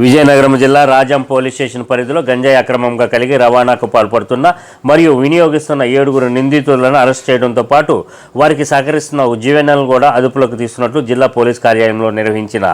విజయనగరం జిల్లా Rajam police station పరిధిలో గంజాయి అక్రమంగా కలిగి రవాణాకు పాల్పడుతున్న మరియు వినియోగిస్తున్న ఏడుగురు నిందితులను అరెస్ట్ చేయడంతో పాటు వారికి సహకరిస్తున్న ఉజ్జీవనాలను కూడా అదుపులోకి తీసుకున్నట్లు జిల్లా పోలీస్ కార్యాలయంలో నిర్వహించిన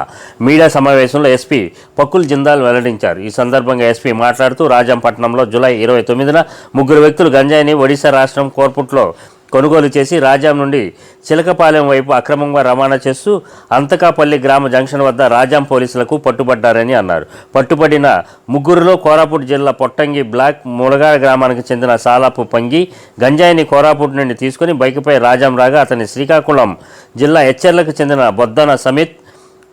మీడియా సమావేశంలో ఎస్పీ పక్కుల్ జిందాల్ వెల్లడించారు. ఈ సందర్భంగా ఎస్పీ మాట్లాడుతూ రాజంపట్నంలో జూలై ఇరవై తొమ్మిదిన ముగ్గురు వ్యక్తులు గంజాయిని ఒడిశా రాష్ట్రం కోర్పుట్లో కొనుగోలు చేసి రాజాం నుండి చిలకపాలెం వైపు అక్రమంగా రవాణా చేస్తూ అంతకాపల్లి గ్రామ జంక్షన్ వద్ద రాజాం పోలీసులకు పట్టుబడ్డారని అన్నారు. పట్టుబడిన ముగ్గురులో కోరాపూట్ జిల్లా పొట్టంగి బ్లాక్ ములగాడ గ్రామానికి చెందిన సాలాపు పంగి గంజాయిని కోరాపుట్ నుండి తీసుకుని బైక్పై రాజాం రాగా అతని శ్రీకాకుళం జిల్లా హెచ్చర్లకు చెందిన బొద్దన సమిత్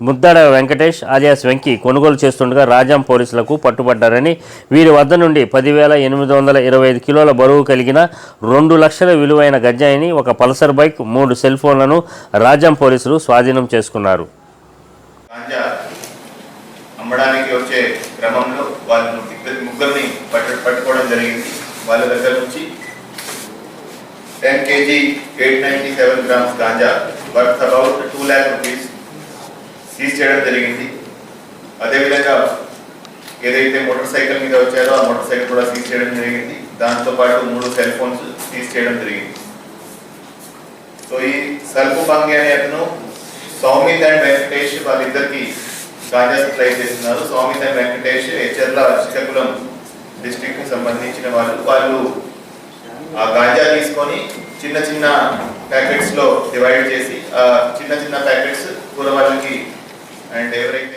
ముద్దాడ వెంకటేష్ alias వెంకీ కొనుగోలు చేస్తుండగా రాజాం పోలీసులకు పట్టుబడ్డారని వీరి వద్ద నుండి పదివేల ఎనిమిది వందల ఇరవై ఐదు కిలోల బరువు కలిగిన రెండు లక్షల విలువైన గంజాయిని ఒక పల్సర్ బైక్ మూడు సెల్ ఫోన్లను రాజాం పోలీసులు స్వాధీనం చేసుకున్నారు. అమ్మడానికి వచ్చే క్రమంలో వాళ్ళు ముగ్గురిని పట్టు పట్టుకోవడం జరిగింది. వాళ్ళ దగ్గర నుంచి ten KG eight ninety seven grams ganja worth about two lakh rupees seize చేయడం జరిగింది. అదేవిధంగా ఏదైతే మోటార్ సైకిల్ మీద వచ్చారో ఆ మోటార్ సైకిల్ కూడా సీజ్ చేయడం జరిగింది. దాంతో పాటు మూడు సెల్ ఫోన్స్ సీజ్ చేయడం జరిగింది. సో ఈ సల్పు భంగి అనే అతను సౌమిత్ అండ్ వెంకటేష్ వాళ్ళిద్దరికి గాంజా సప్లై చేస్తున్నారు. సౌమిత్ అండ్ వెంకటేష్ హెచ్ఎర్ల శ్రీకాకుళం డిస్ట్రిక్ట్కి సంబంధించిన వాళ్ళు. వాళ్ళు ఆ గాంజా తీసుకొని చిన్న చిన్న ప్యాకెట్స్లో డివైడ్ చేసి ఆ చిన్న చిన్న ప్యాకెట్స్ కూరవాళ్ళకి అండ్ ఎవరైతే